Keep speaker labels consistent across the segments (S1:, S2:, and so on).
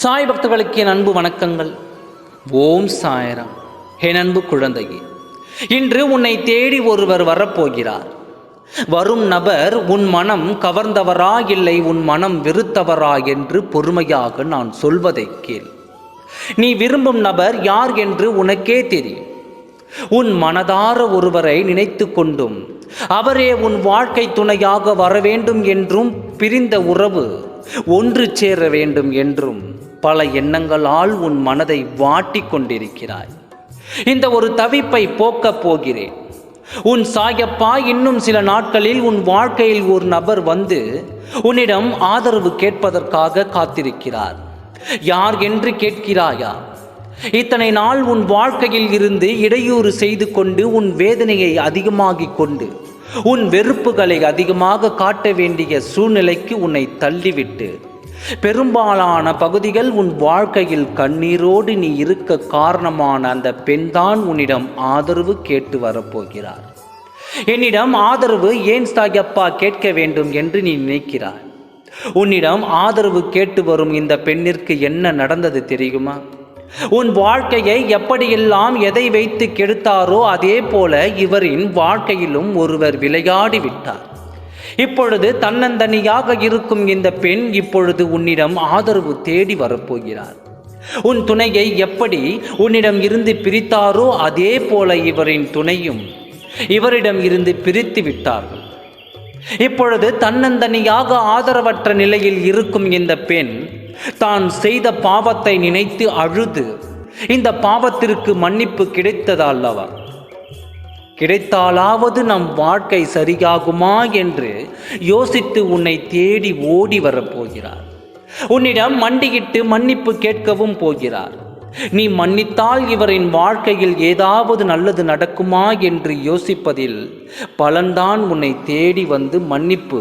S1: சாய் பக்தர்களுக்கு என் அன்பு வணக்கங்கள். ஓம் சாயராம். என் அன்பு குழந்தையே இன்று உன்னை தேடி ஒருவர் வரப்போகிறார். வரும் நபர் உன் மனம் கவர்ந்தவரா இல்லை உன் மனம் வெறுத்தவரா என்று பொறுமையாக நான் சொல்வதை கேள். நீ விரும்பும் நபர் யார் என்று உனக்கே தெரியும். உன் மனதார ஒருவரை நினைத்து கொண்டும் அவரே உன் வாழ்க்கை துணையாக வர வேண்டும் என்றும் பிரிந்த உறவு ஒன்று சேர வேண்டும் என்றும் பல எண்ணங்களால் உன் மனதை வாட்டி கொண்டிருக்கிறாய். இந்த ஒரு தவிப்பை போக்கப் போகிறேன். உன் சாயப்பா இன்னும் சில நாட்களில் உன் வாழ்க்கையில் ஒரு நபர் வந்து உன்னிடம் ஆதரவு கேட்பதற்காக காத்திருக்கிறார். யார் என்று கேட்கிறாயா? இத்தனை நாள் உன் வாழ்க்கையில் இருந்து இடையூறு செய்து கொண்டு உன் வேதனையை அதிகமாகிக் கொண்டு உன் வெறுப்புகளை அதிகமாக காட்ட வேண்டிய சூழ்நிலைக்கு உன்னை தள்ளிவிட்டு பெரும்பாலான பகுதிகள் உன் வாழ்க்கையில் கண்ணீரோடு நீ இருக்க காரணமான அந்த பெண்தான் உன்னிடம் ஆதரவு கேட்டு வரப்போகிறார். என்னிடம் ஆதரவு ஏன் சாயப்பா கேட்க வேண்டும் என்று நீ நினைக்கிறாய்? உன்னிடம் ஆதரவு கேட்டு வரும் இந்த பெண்ணிற்கு என்ன நடந்தது தெரியுமா? உன் வாழ்க்கையை எப்படியெல்லாம் எதை வைத்து கெடுத்தாரோ அதே போல இவரின் வாழ்க்கையிலும் ஒருவர் விளையாடி விட்டார் இப்பொழுது தன்னந்தனியாக இருக்கும் இந்த பெண் இப்பொழுது உன்னிடம் ஆதரவு தேடி வரப்போகிறார். உன் துணையை எப்படி உன்னிடம் இருந்து பிரித்தாரோ அதே போல இவரின் துணையும் இவரிடம் இருந்து பிரித்து விட்டார்கள். இப்பொழுது தன்னந்தனியாக ஆதரவற்ற நிலையில் இருக்கும் இந்த பெண் தான் செய்த பாவத்தை நினைத்து அழுது இந்த பாவத்திற்கு மன்னிப்பு கிடைத்ததல்லவா கிடைத்தாலாவது நம் வாழ்க்கை சரியாகுமா என்று யோசித்து உன்னை தேடி ஓடி வரப்போகிறார் உன்னிடம் மண்டியிட்டு மன்னிப்பு கேட்கவும் போகிறார். நீ மன்னித்தால் இவரின் வாழ்க்கையில் ஏதாவது நல்லது நடக்குமா என்று யோசிப்பதில் பலன்தான் உன்னை தேடி வந்து மன்னிப்பு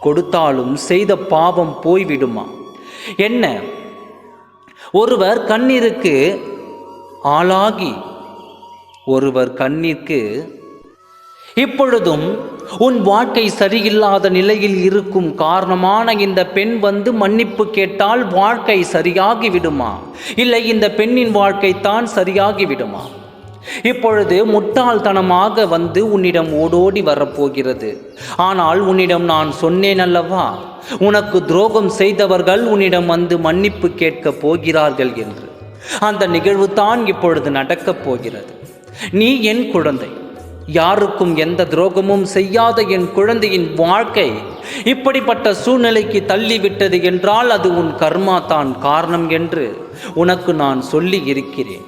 S1: கொடுத்தாலும் செய்த பாவம் போய்விடுமா? என்ன? ஒருவர் கண்ணீருக்கு ஆளாகி ஒருவர் கண்ணிற்கு இப்பொழுதும் உன் வாழ்க்கை சரியில்லாத நிலையில் இருக்கும் காரணமான இந்த பெண் வந்து மன்னிப்பு கேட்டால் வாழ்க்கை சரியாகி விடுமா இல்லை இந்த பெண்ணின் வாழ்க்கை தான் சரியாகி விடுமா இப்பொழுது முட்டாள்தனமாக வந்து உன்னிடம் ஓடோடி வரப்போகிறது. ஆனால் உன்னிடம் நான் சொன்னேன் அல்லவா? உனக்கு துரோகம் செய்தவர்கள் உன்னிடம் வந்து மன்னிப்பு கேட்கப் போகிறார்கள் என்று. அந்த நிகழ்வு தான் இப்பொழுது நடக்கப் போகிறது. நீ என் குழந்தை. யாருக்கும் எந்த துரோகமும் செய்யாத என் குழந்தையின் வாழ்க்கை இப்படிப்பட்ட சூழ்நிலைக்கு தள்ளிவிட்டது என்றால் அது உன் கர்மா தான் காரணம் என்று உனக்கு நான் சொல்லி இருக்கிறேன்.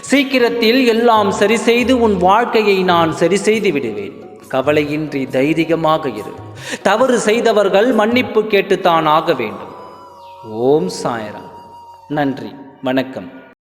S1: சீக்கிரத்தில் எல்லாம் சரி செய்து உன் வாழ்க்கையை நான் சரி செய்து விடுவேன். கவலையின்றி தைரியமாக இரு. தவறு செய்தவர்கள் மன்னிப்பு கேட்டுத்தான் ஆக வேண்டும். ஓம் சாயரா நன்றி. வணக்கம்.